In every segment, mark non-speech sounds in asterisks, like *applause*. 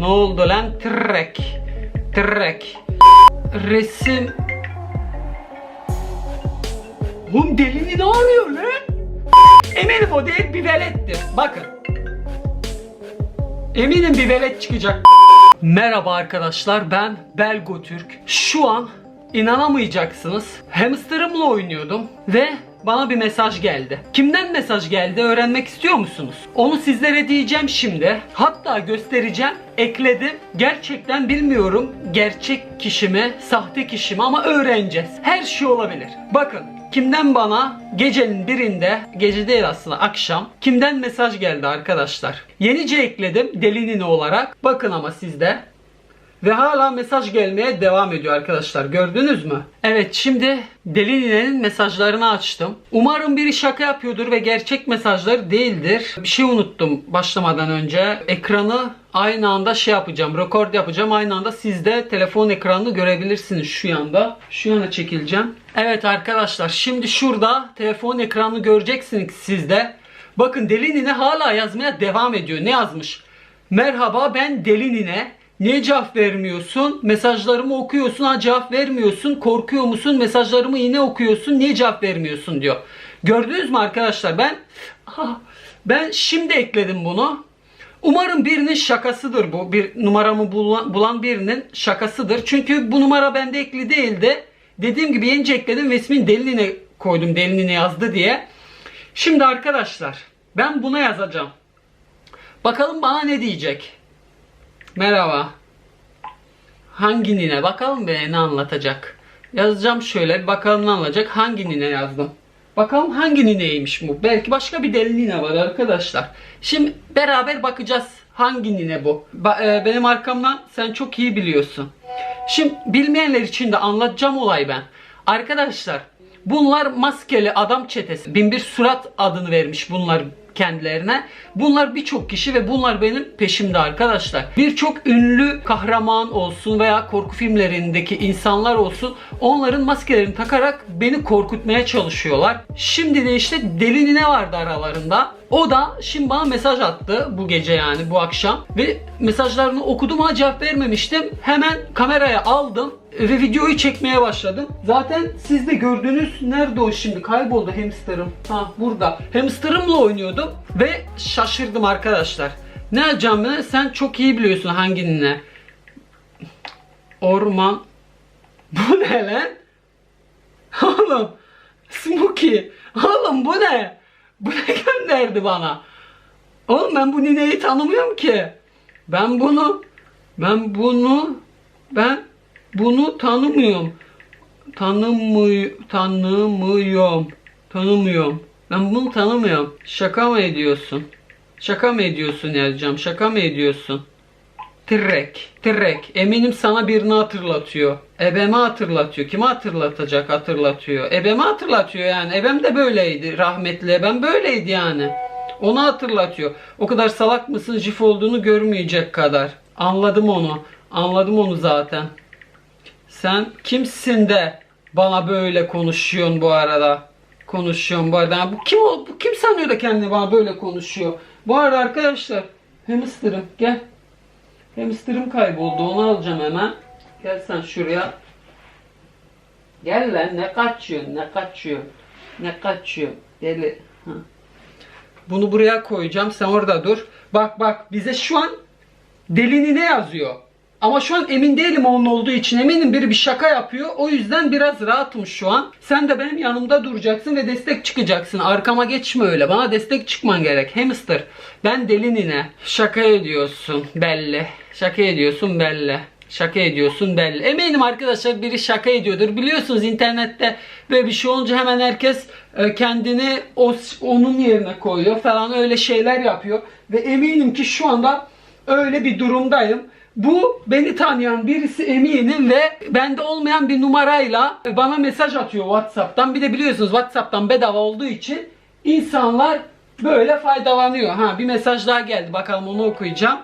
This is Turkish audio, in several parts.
Ne oldu lan? Trek. Trek. Resim. Oğlum delini ne arıyor lan? Eminim o değil bir velettir. Bakın. Eminim bir velet çıkacak. Merhaba arkadaşlar ben Belgo Türk. Şu an inanamayacaksınız. Hamsterımla oynuyordum ve bana bir mesaj geldi. Kimden mesaj geldi öğrenmek istiyor musunuz? Onu sizlere diyeceğim şimdi. Hatta göstereceğim. Ekledim. Gerçekten bilmiyorum gerçek kişi mi, sahte kişi ama öğreneceğiz. Her şey olabilir. Bakın Kimden bana gecenin birinde, gece değil aslında akşam, kimden mesaj geldi arkadaşlar? Yenice ekledim delinini olarak. Bakın ama sizde. Ve hala mesaj gelmeye devam ediyor arkadaşlar. Gördünüz mü? Evet şimdi Deli Nine'nin mesajlarını açtım. Umarım biri şaka yapıyordur ve gerçek mesajlar değildir. Bir şey unuttum başlamadan önce. Ekranı aynı anda şey yapacağım. Rekord yapacağım. Aynı anda siz de telefon ekranını görebilirsiniz şu yanda. Şu yana çekileceğim. Evet arkadaşlar şimdi şurada telefon ekranını göreceksiniz siz de. Bakın Deli Nine hala yazmaya devam ediyor. Ne yazmış? Merhaba ben Deli Nine. Niye cevap vermiyorsun? Mesajlarımı okuyorsun ha cevap vermiyorsun. Korkuyor musun? Mesajlarımı yine okuyorsun. Niye cevap vermiyorsun diyor. Gördünüz mü arkadaşlar ben ben şimdi ekledim bunu. Umarım birinin şakasıdır bu. Bir numaramı bulan, bulan birinin şakasıdır. Çünkü bu numara bende ekli değildi. Dediğim gibi yenice ekledim ve ismini Delinine koydum. Delinine yazdı diye. Şimdi arkadaşlar ben buna yazacağım. Bakalım bana ne diyecek. Merhaba. Hangi nine? Bakalım be ne anlatacak. Yazacağım şöyle bakalım ne anlatacak. Hangi nine yazdım. Bakalım hangi nineymiş bu. Belki başka bir deli nine var arkadaşlar. Şimdi beraber bakacağız hangi nine bu. Ba- e, benim arkamdan sen çok iyi biliyorsun. Şimdi bilmeyenler için de anlatacağım olay ben. Arkadaşlar bunlar maskeli adam çetesi. Binbir Surat adını vermiş bunlar kendilerine. Bunlar birçok kişi ve bunlar benim peşimde arkadaşlar. Birçok ünlü kahraman olsun veya korku filmlerindeki insanlar olsun onların maskelerini takarak beni korkutmaya çalışıyorlar. Şimdi de işte Deli ne vardı aralarında. O da şimdi bana mesaj attı bu gece yani bu akşam ve mesajlarını okudum ama cevap vermemiştim. Hemen kameraya aldım ve videoyu çekmeye başladım. Zaten siz de gördünüz nerede o şimdi kayboldu hamsterım. Ha burada. Hamsterımla oynuyordum ve şaşırdım arkadaşlar. Ne yapacağımı sen çok iyi biliyorsun hangine. Orman. *laughs* Bu ne lan? Oğlum. Smokey. Oğlum bu ne? Bu ne gönderdi bana? Oğlum ben bu nineyi tanımıyorum ki. Ben bunu ben bunu ben bunu tanımıyorum. Tanımı tanımıyorum. Tanımıyorum. Ben bunu tanımıyorum. Şaka mı ediyorsun? Şaka mı ediyorsun yazacağım. Şaka mı ediyorsun? Trek, trek. Eminim sana birini hatırlatıyor. Ebeme hatırlatıyor. Kimi hatırlatacak hatırlatıyor. Ebeme hatırlatıyor yani. Ebem de böyleydi. Rahmetli ebem böyleydi yani. Onu hatırlatıyor. O kadar salak mısın jif olduğunu görmeyecek kadar. Anladım onu. Anladım onu zaten. Sen kimsin de bana böyle konuşuyorsun bu arada? Konuşuyorsun bu arada. Bu kim? Bu kim sanıyor da kendini bana böyle konuşuyor? Bu arada arkadaşlar hamsterım gel. Hamsterım kayboldu. Onu alacağım hemen. Gel sen şuraya. Gel lan ne kaçıyorsun ne kaçıyorsun ne kaçıyorsun deli. Bunu buraya koyacağım. Sen orada dur. Bak bak bize şu an delini ne yazıyor? Ama şu an emin değilim onun olduğu için. Eminim biri bir şaka yapıyor. O yüzden biraz rahatım şu an. Sen de benim yanımda duracaksın ve destek çıkacaksın. Arkama geçme öyle. Bana destek çıkman gerek. Hamster. Ben deli nine. Şaka ediyorsun belli. Şaka ediyorsun belli. Şaka ediyorsun belli. Eminim arkadaşlar biri şaka ediyordur. Biliyorsunuz internette böyle bir şey olunca hemen herkes e, kendini o, onun yerine koyuyor falan öyle şeyler yapıyor. Ve eminim ki şu anda öyle bir durumdayım. Bu beni tanıyan birisi eminim ve bende olmayan bir numarayla bana mesaj atıyor WhatsApp'tan. Bir de biliyorsunuz WhatsApp'tan bedava olduğu için insanlar böyle faydalanıyor. Ha bir mesaj daha geldi. Bakalım onu okuyacağım.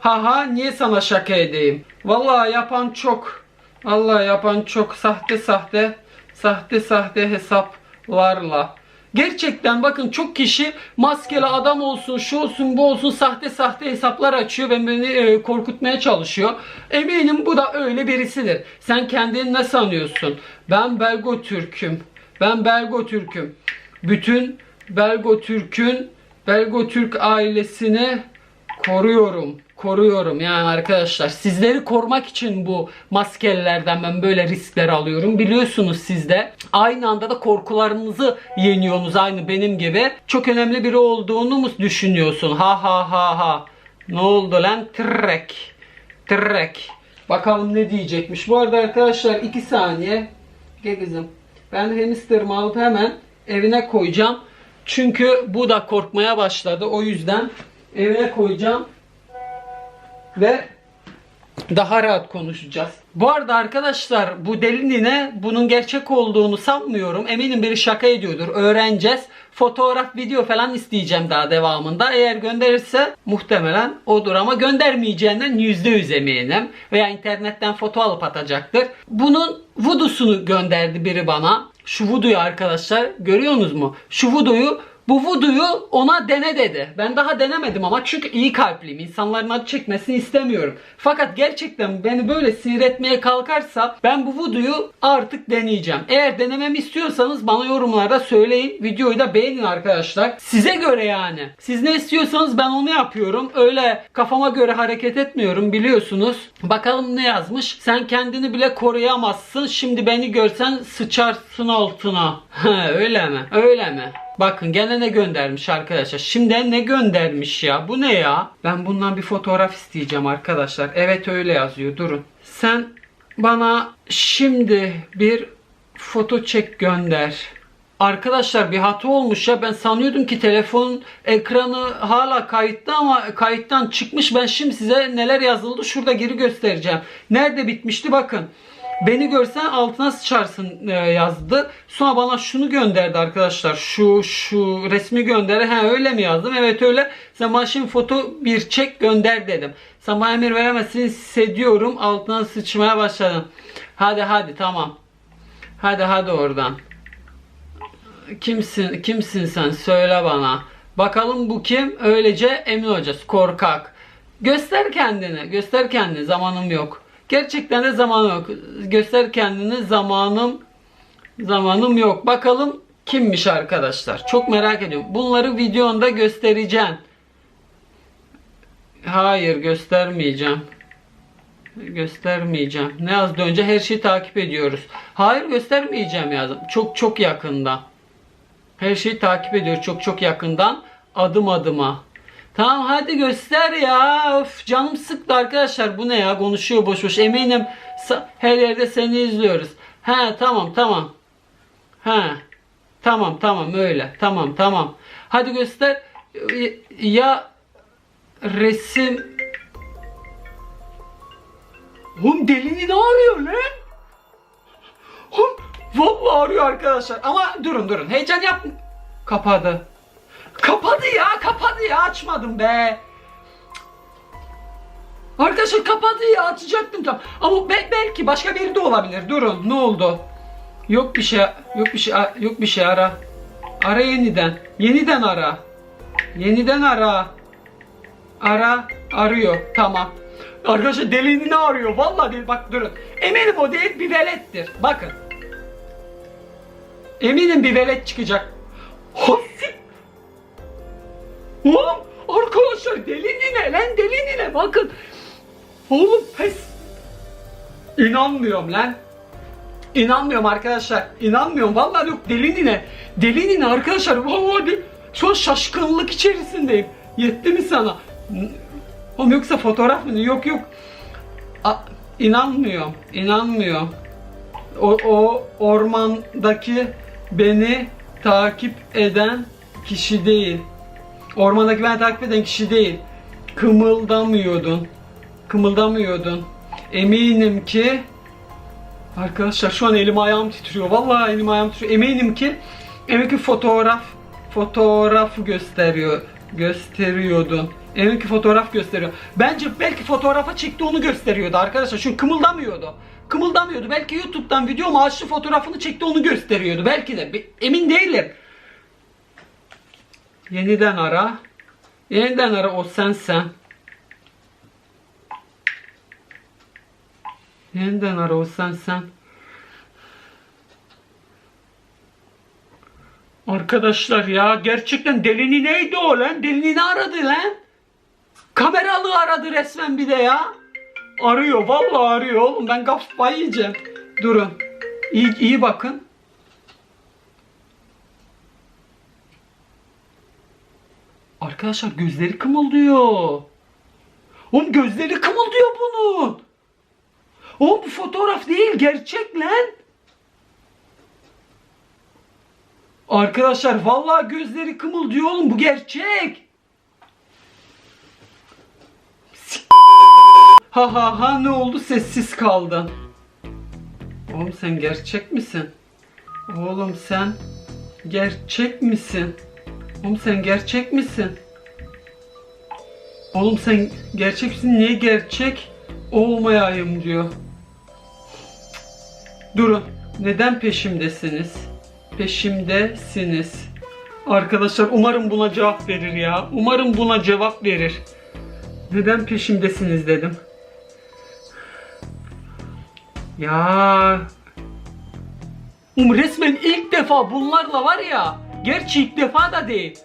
Haha niye sana şaka edeyim? Vallahi yapan çok. Vallahi yapan çok sahte sahte sahte sahte hesaplarla Gerçekten bakın çok kişi maskeli adam olsun, şu olsun, bu olsun sahte sahte hesaplar açıyor ve beni e, korkutmaya çalışıyor. Eminim bu da öyle birisidir. Sen kendini ne sanıyorsun? Ben Belgo Türk'üm. Ben Belgo Türk'üm. Bütün Belgo Türk'ün Belgo Türk ailesini koruyorum. Koruyorum yani arkadaşlar. Sizleri korumak için bu maskelilerden ben böyle riskler alıyorum. Biliyorsunuz siz de. Aynı anda da korkularınızı yeniyorsunuz aynı benim gibi. Çok önemli biri olduğunu mu düşünüyorsun? Ha ha ha ha. Ne oldu lan? Trek. Trek. Bakalım ne diyecekmiş. Bu arada arkadaşlar 2 saniye. Gel kızım. Ben hamsterımı alıp hemen evine koyacağım. Çünkü bu da korkmaya başladı. O yüzden evine koyacağım. Ve daha rahat konuşacağız. Bu arada arkadaşlar bu delinine bunun gerçek olduğunu sanmıyorum. Eminim biri şaka ediyordur. Öğreneceğiz. Fotoğraf, video falan isteyeceğim daha devamında. Eğer gönderirse muhtemelen odur ama göndermeyeceğinden %100 eminim. Veya internetten foto alıp atacaktır. Bunun vudusunu gönderdi biri bana. Şu vuduyu arkadaşlar görüyorsunuz mu? Şu vuduyu bu vuduyu ona dene dedi. Ben daha denemedim ama çünkü iyi kalpliyim. İnsanların acı çekmesini istemiyorum. Fakat gerçekten beni böyle sinir etmeye kalkarsa ben bu vuduyu artık deneyeceğim. Eğer denememi istiyorsanız bana yorumlarda söyleyin. Videoyu da beğenin arkadaşlar. Size göre yani. Siz ne istiyorsanız ben onu yapıyorum. Öyle kafama göre hareket etmiyorum biliyorsunuz. Bakalım ne yazmış. Sen kendini bile koruyamazsın. Şimdi beni görsen sıçarsın altına. *laughs* Öyle mi? Öyle mi? Bakın gene ne göndermiş arkadaşlar. Şimdi ne göndermiş ya? Bu ne ya? Ben bundan bir fotoğraf isteyeceğim arkadaşlar. Evet öyle yazıyor. Durun. Sen bana şimdi bir foto çek gönder. Arkadaşlar bir hata olmuş ya. Ben sanıyordum ki telefonun ekranı hala kayıtta ama kayıttan çıkmış. Ben şimdi size neler yazıldı şurada geri göstereceğim. Nerede bitmişti bakın. Beni görsen altına sıçarsın e, yazdı. Sonra bana şunu gönderdi arkadaşlar. Şu şu resmi gönder. Ha öyle mi yazdım? Evet öyle. Sen bana şimdi foto bir çek gönder dedim. Sen bana emir veremezsin hissediyorum. Altına sıçmaya başladım. Hadi hadi tamam. Hadi hadi oradan. Kimsin kimsin sen söyle bana. Bakalım bu kim? Öylece emin olacağız. Korkak. Göster kendini. Göster kendini. Zamanım yok. Gerçekten de zamanım yok. Göster kendini. Zamanım zamanım yok. Bakalım kimmiş arkadaşlar. Çok merak ediyorum. Bunları videonda göstereceğim. Hayır göstermeyeceğim. Göstermeyeceğim. Ne yazdı önce? Her şeyi takip ediyoruz. Hayır göstermeyeceğim yazdım. Çok çok yakında. Her şeyi takip ediyor çok çok yakından. Adım adıma. Tamam hadi göster ya. Of, canım sıktı arkadaşlar. Bu ne ya? Konuşuyor boş boş. Eminim her yerde seni izliyoruz. He tamam tamam. He. Tamam tamam öyle. Tamam tamam. Hadi göster. Ya resim Oğlum delini ne arıyor lan? Oğlum vallahi arıyor arkadaşlar. Ama durun durun. Heyecan yap. Kapadı. Kapadı ya kapadı ya açmadım be. Arkadaşlar kapadı ya açacaktım tam. Ama be- belki başka biri de olabilir. Durun ne oldu? Yok bir şey yok bir şey yok bir şey ara. Ara yeniden. Yeniden ara. Yeniden ara. Ara arıyor. Tamam. Arkadaşlar deliğini arıyor? Vallahi değil. Bak durun. Eminim o değil bir velettir. Bakın. Eminim bir velet çıkacak. Hasik. Oğlum arkadaşlar deli nine lan deli nine bakın. Oğlum pes. İnanmıyorum lan. İnanmıyorum arkadaşlar. İnanmıyorum. Vallahi yok deli nine. Deli nine arkadaşlar. Vallahi şu an şaşkınlık içerisindeyim. Yetti mi sana? Oğlum yoksa fotoğraf mı? Yok yok. A, inanmıyorum. İnanmıyorum. O, o ormandaki beni takip eden kişi değil. Ormandaki beni takip eden kişi değil. Kımıldamıyordun. Kımıldamıyordun. Eminim ki Arkadaşlar şu an elim ayağım titriyor. Vallahi elim ayağım titriyor. Eminim ki eminim ki fotoğraf fotoğraf gösteriyor gösteriyordun. Eminim ki fotoğraf gösteriyor. Bence belki fotoğrafa çekti onu gösteriyordu arkadaşlar. Çünkü kımıldamıyordu. Kımıldamıyordu. Belki YouTube'dan video mu açtı fotoğrafını çekti onu gösteriyordu. Belki de. Emin değilim. Yeniden ara. Yeniden ara o sensen. Yeniden ara o sensen. Arkadaşlar ya gerçekten delini neydi o lan? Delini aradı lan. Kameralı aradı resmen bir de ya. Arıyor vallahi arıyor oğlum ben kafayı yiyeceğim. Durun. İyi, iyi bakın. Arkadaşlar gözleri kımıldıyor. Oğlum gözleri kımıldıyor bunun. Oğlum bu fotoğraf değil gerçek lan. Arkadaşlar vallahi gözleri kımıldıyor oğlum bu gerçek. Ha ha ha ne oldu sessiz kaldın. Oğlum sen gerçek misin? Oğlum sen gerçek misin? Oğlum sen gerçek misin? Oğlum sen gerçek misin? Niye gerçek olmayayım diyor. Durun. Neden peşimdesiniz? Peşimdesiniz. Arkadaşlar umarım buna cevap verir ya. Umarım buna cevap verir. Neden peşimdesiniz dedim. Ya Um resmen ilk defa bunlarla var ya. Gerçi ilk defa da değil.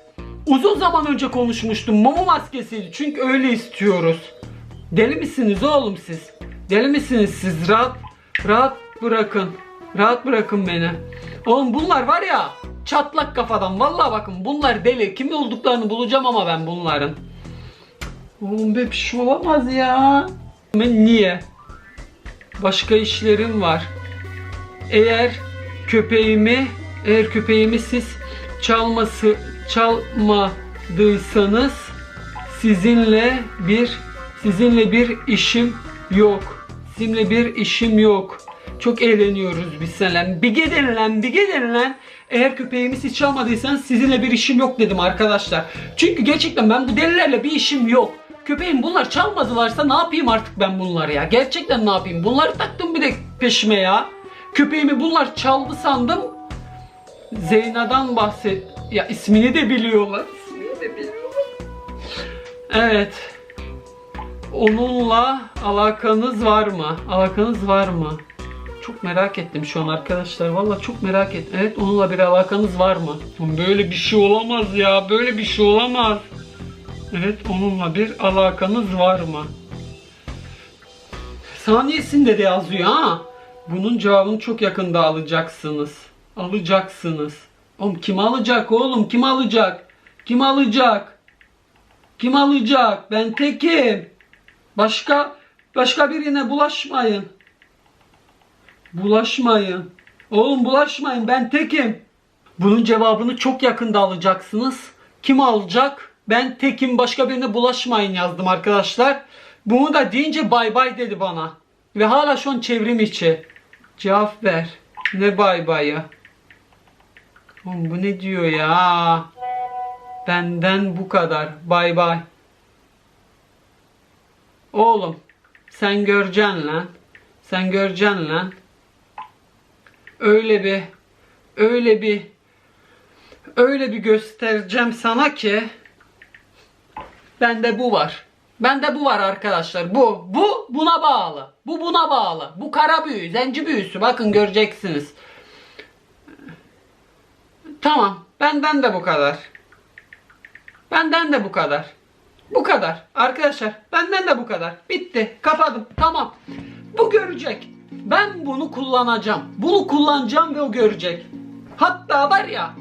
Uzun zaman önce konuşmuştum. Momo maskesiydi. Çünkü öyle istiyoruz. Deli misiniz oğlum siz? Deli misiniz siz? Rahat rahat bırakın. Rahat bırakın beni. Oğlum bunlar var ya çatlak kafadan. Vallahi bakın bunlar deli. Kim olduklarını bulacağım ama ben bunların. Oğlum be bir şey olamaz ya. Ben niye? Başka işlerim var. Eğer köpeğimi eğer köpeğimi siz çalması çalmadıysanız sizinle bir sizinle bir işim yok. Sizinle bir işim yok. Çok eğleniyoruz biz seninle. Bir gidin lan, bir gidin. Eğer köpeğimi siz çalmadıysanız sizinle bir işim yok dedim arkadaşlar. Çünkü gerçekten ben bu delilerle bir işim yok. Köpeğim bunlar çalmadılarsa ne yapayım artık ben bunları ya? Gerçekten ne yapayım? Bunları taktım bir de peşime ya. Köpeğimi bunlar çaldı sandım. Zeyna'dan bahset. Ya ismini de biliyorlar. İsmini de biliyorlar. Evet. Onunla alakanız var mı? Alakanız var mı? Çok merak ettim şu an arkadaşlar. Vallahi çok merak ettim. Evet onunla bir alakanız var mı? Böyle bir şey olamaz ya. Böyle bir şey olamaz. Evet onunla bir alakanız var mı? Saniyesinde de yazıyor ha. Bunun cevabını çok yakında alacaksınız. Alacaksınız. Oğlum kim alacak oğlum? Kim alacak? Kim alacak? Kim alacak? Ben tekim. Başka başka birine bulaşmayın. Bulaşmayın. Oğlum bulaşmayın ben tekim. Bunun cevabını çok yakında alacaksınız. Kim alacak? Ben tekim başka birine bulaşmayın yazdım arkadaşlar. Bunu da deyince bay bay dedi bana. Ve hala şu an çevrim içi. Cevap ver. Ne bay bayı? Oğlum bu ne diyor ya? Benden bu kadar. Bay bay. Oğlum sen göreceksin lan. Sen göreceksin lan. Öyle bir öyle bir öyle bir göstereceğim sana ki bende bu var. Bende bu var arkadaşlar. Bu bu buna bağlı. Bu buna bağlı. Bu kara büyü, zenci büyüsü. Bakın göreceksiniz. Tamam. Benden de bu kadar. Benden de bu kadar. Bu kadar. Arkadaşlar benden de bu kadar. Bitti. Kapadım. Tamam. Bu görecek. Ben bunu kullanacağım. Bunu kullanacağım ve o görecek. Hatta var ya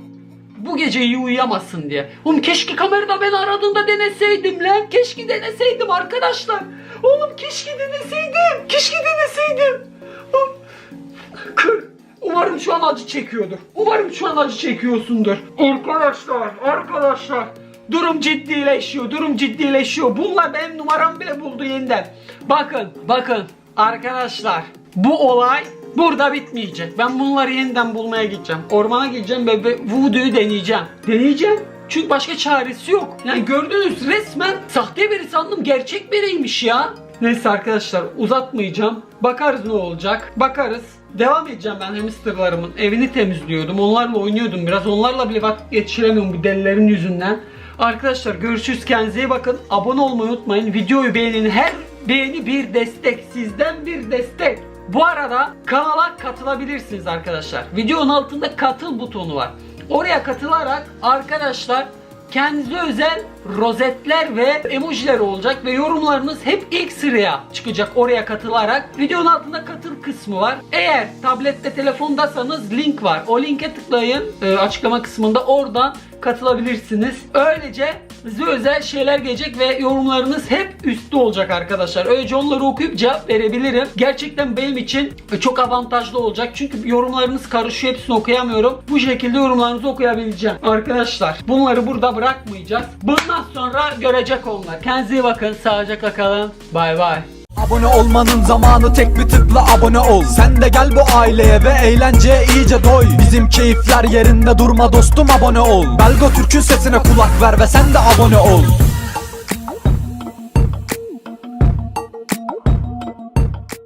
bu gece iyi uyuyamazsın diye. Oğlum keşke kamerada beni aradığında deneseydim lan. Keşke deneseydim arkadaşlar. Oğlum keşke deneseydim. Keşke deneseydim. Oğlum. Umarım şu an acı çekiyordur. Umarım şu an acı çekiyorsundur. Arkadaşlar, arkadaşlar. Durum ciddileşiyor, durum ciddileşiyor. Bunlar benim numaramı bile buldu yeniden. Bakın, bakın. Arkadaşlar, bu olay burada bitmeyecek. Ben bunları yeniden bulmaya gideceğim. Ormana gideceğim ve ve voodoo'yu deneyeceğim. Deneyeceğim. Çünkü başka çaresi yok. Yani gördüğünüz resmen sahte biri sandım gerçek biriymiş ya. Neyse arkadaşlar uzatmayacağım. Bakarız ne olacak. Bakarız. Devam edeceğim ben hamsterlarımın. Evini temizliyordum. Onlarla oynuyordum biraz. Onlarla bile vakit geçiremiyorum bu delilerin yüzünden. Arkadaşlar görüşürüz kendinize iyi bakın. Abone olmayı unutmayın. Videoyu beğenin. Her beğeni bir destek. Sizden bir destek. Bu arada kanala katılabilirsiniz arkadaşlar. Videonun altında katıl butonu var. Oraya katılarak arkadaşlar kendinize özel rozetler ve emojiler olacak ve yorumlarınız hep ilk sıraya çıkacak oraya katılarak. Videonun altında katıl kısmı var. Eğer tablette telefondasanız link var. O linke tıklayın e, açıklama kısmında oradan katılabilirsiniz. Öylece size özel şeyler gelecek ve yorumlarınız hep üstte olacak arkadaşlar. Öylece onları okuyup cevap verebilirim. Gerçekten benim için çok avantajlı olacak. Çünkü yorumlarınız karışıyor. Hepsini okuyamıyorum. Bu şekilde yorumlarınızı okuyabileceğim. Arkadaşlar bunları burada bırakmayacağız. Bundan sonra görecek onlar. Kendinize iyi bakın. Sağlıcakla kalın. Bay bay. Abone olmanın zamanı tek bir tıkla abone ol. Sen de gel bu aileye ve eğlenceye iyice doy. Bizim keyifler yerinde durma dostum abone ol. Belgo Türk'ün sesine kulak ver ve sen de abone ol